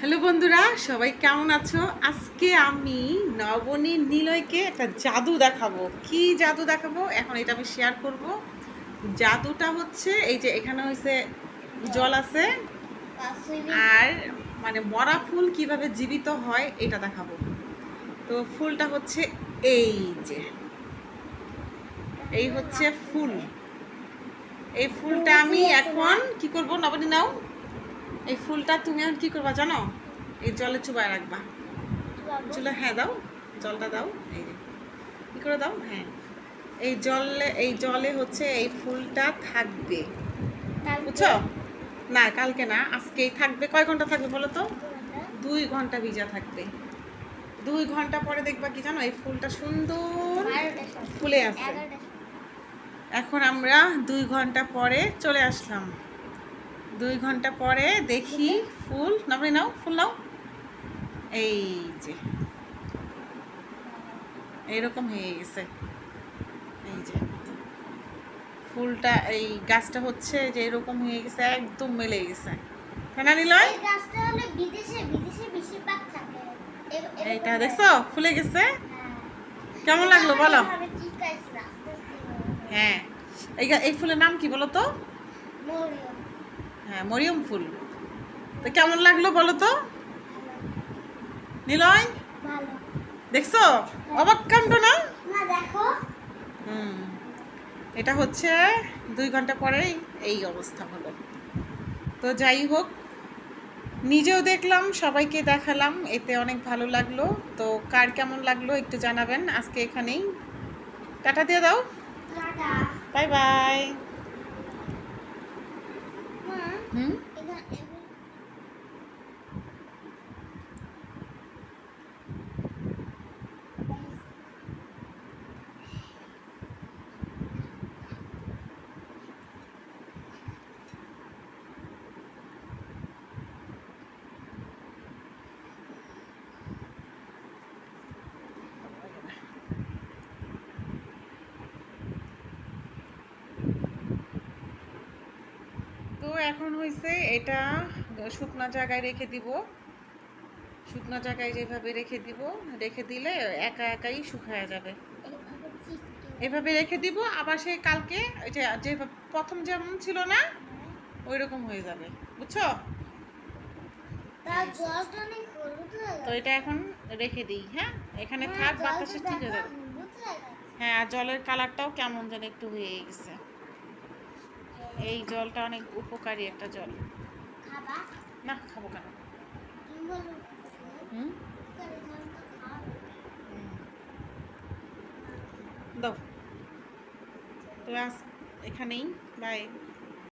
Hello বন্ধুরা, সবাই কেমন আছো? আজকে আমি নবনী নিলয়কে একটা জাদু দেখাবো। কি জাদু দেখাবো? এখন এটা আমি শেয়ার করব। জাদুটা হচ্ছে, এই যে এখানে হয়েছে জল আছে আর মানে মরা ফুল কীভাবে জীবিত হয় এটা দেখাবো। তো ফুলটা হচ্ছে এই যে, এই হচ্ছে ফুল। এই ফুলটা আমি এখন কি করব? নবনী নাও। এই ফুলটা তুমি এখন কি করবা জানো? এই জলে চুবায় রাখবা। চুলে হ্যাঁ দাও। জলটা দাও। এই কি করে দাও? হ্যাঁ। এই জলে এই জলে হচ্ছে এই ফুলটা থাকবে। বুঝছ? না কালকে না আজকেই থাকবে। কয় ঘণ্টা থাকবে বলো তো? দুই ঘণ্টা। ভিজা থাকবে। দুই ঘণ্টা পরে দেখবা কি জানো? এই ফুলটা সুন্দর ফুলে আছে। এখন আমরা দুই ঘণ্টা পরে চলে আসলাম। দুই ঘণ্টা পরে দেখি ফুল নামে নাও ফুল নাও। এই যে। এইরকম হয়ে গেছে। এই যে। ফুলটা এই গাছটা হচ্ছে যে এরকম হয়ে গেছে একদম মেলে গেছে। নিলয়? এ- এরকম এইটা। দেখছ? ফুলে গেছে? হ্যাঁ। কেমন লাগল বলো। হ্যাঁ। এই এই ফুলের নাম কি বলো তো? হ্যাঁ মরিয়ম ফুল। তো কেমন লাগল বলো তো? নিলয়? দেখছ? অবাক কাণ্ড না? দেখো। হুম। এটা হচ্ছে দুই ঘণ্টা পরেই এই অবস্থা হলো। তো যাই হোক নিজেও দেখলাম সবাইকে দেখালাম এতে অনেক ভালো লাগল। তো কার কেমন লাগল একটু জানাবেন আজকে এখানেই। টাটা দিয়ে দাও। Bye bye. হুম এখন হয়েছে এটা শুকনো জায়গায় রেখে দিব। শুকনো জায়গায় যেভাবে রেখে দিব, রেখে দিলে একা একাই শুকায় যাবে। এভাবে রেখে দিব, আবার সেই কালকে যে প্রথম যেমন ছিল না ওই রকম হয়ে যাবে। বুঝছ? তো এটা এখন রেখে দিই হ্যাঁ? এখানে থাক, বাতাসে ঠিক হয়ে যাবে। হয়ে জলের কালারটাও কেমন যেন একটু হয়ে গেছে। এই জলটা অনেক উপকারী একটা জল? না খাব কেন। হুম। দাও তো আজ এখানেই বাই